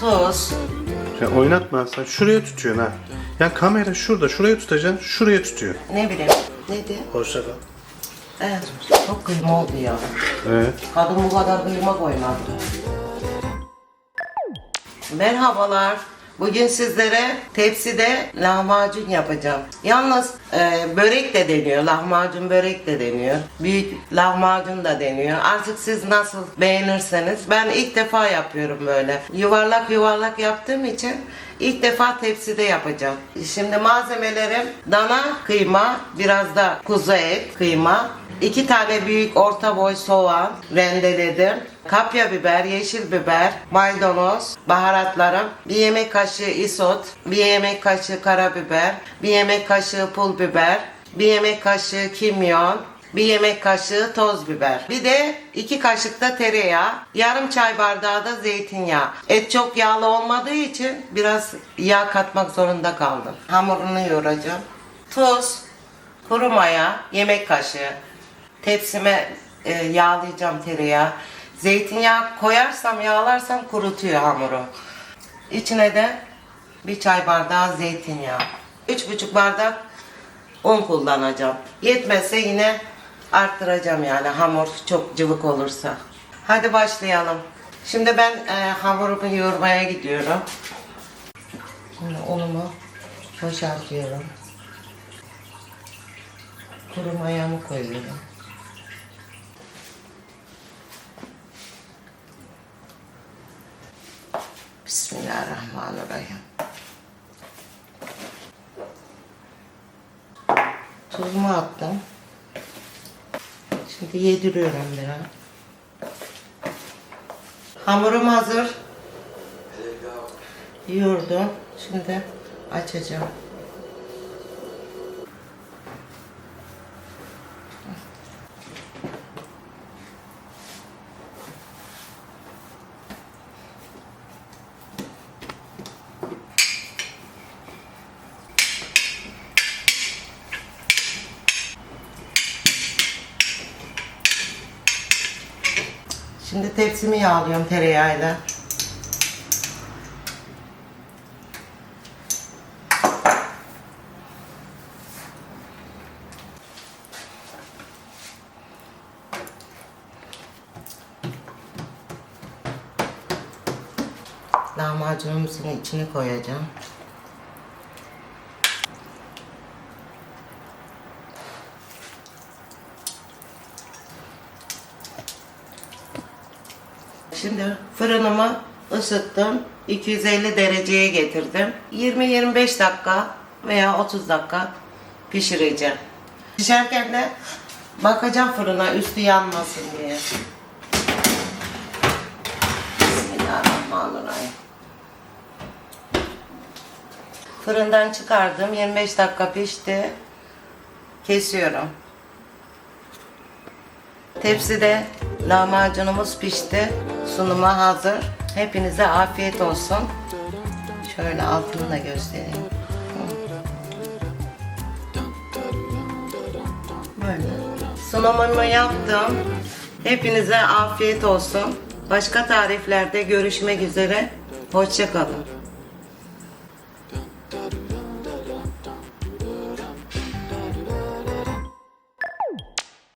tuz, Ya oynatma sen şuraya tutuyorsun ha. Ya kamera şurada şuraya tutacaksın şuraya tutuyor. ne bileyim. Neydi? Hoşça kal. Evet. Çok kıyma oldu ya. Evet. Kadın bu kadar kıyma koymaz. Merhabalar. Bugün sizlere tepside lahmacun yapacağım. Yalnız e, börek de deniyor, lahmacun börek de deniyor. Büyük lahmacun da deniyor. Artık siz nasıl beğenirseniz. Ben ilk defa yapıyorum böyle. Yuvarlak yuvarlak yaptığım için ilk defa tepside yapacağım. Şimdi malzemelerim dana kıyma, biraz da kuzu et kıyma, İki tane büyük orta boy soğan rendeledim. Kapya biber, yeşil biber, maydanoz, baharatlarım, bir yemek kaşığı isot, bir yemek kaşığı karabiber, bir yemek kaşığı pul biber, bir yemek kaşığı kimyon, bir yemek kaşığı toz biber. Bir de iki kaşık da tereyağı, yarım çay bardağı da zeytinyağı. Et çok yağlı olmadığı için biraz yağ katmak zorunda kaldım. Hamurunu yoğuracağım. Tuz, kuru maya, yemek kaşığı. Tepsime e, yağlayacağım tereyağı. Zeytinyağı koyarsam yağlarsam kurutuyor hamuru. İçine de bir çay bardağı zeytinyağı. Üç buçuk bardak un kullanacağım. Yetmezse yine arttıracağım yani hamur çok cıvık olursa. Hadi başlayalım. Şimdi ben e, hamurumu yoğurmaya gidiyorum. Şimdi unumu boşaltıyorum. Kuru mayamı koyuyorum. Bismillahirrahmanirrahim. Tuzumu attım. Şimdi yediriyorum biraz. Hamurum hazır. Yoğurdum. Şimdi açacağım. Şimdi tepsimi yağlıyorum tereyağıyla. Lahmacunumuzun içine koyacağım. Şimdi fırınımı ısıttım. 250 dereceye getirdim. 20-25 dakika veya 30 dakika pişireceğim. Pişerken de bakacağım fırına üstü yanmasın diye. Bismillahirrahmanirrahim. Fırından çıkardım. 25 dakika pişti. Kesiyorum. Tepside lahmacunumuz pişti. Sunuma hazır. Hepinize afiyet olsun. Şöyle altını da göstereyim. Böyle. Sunumumu yaptım. Hepinize afiyet olsun. Başka tariflerde görüşmek üzere. Hoşçakalın.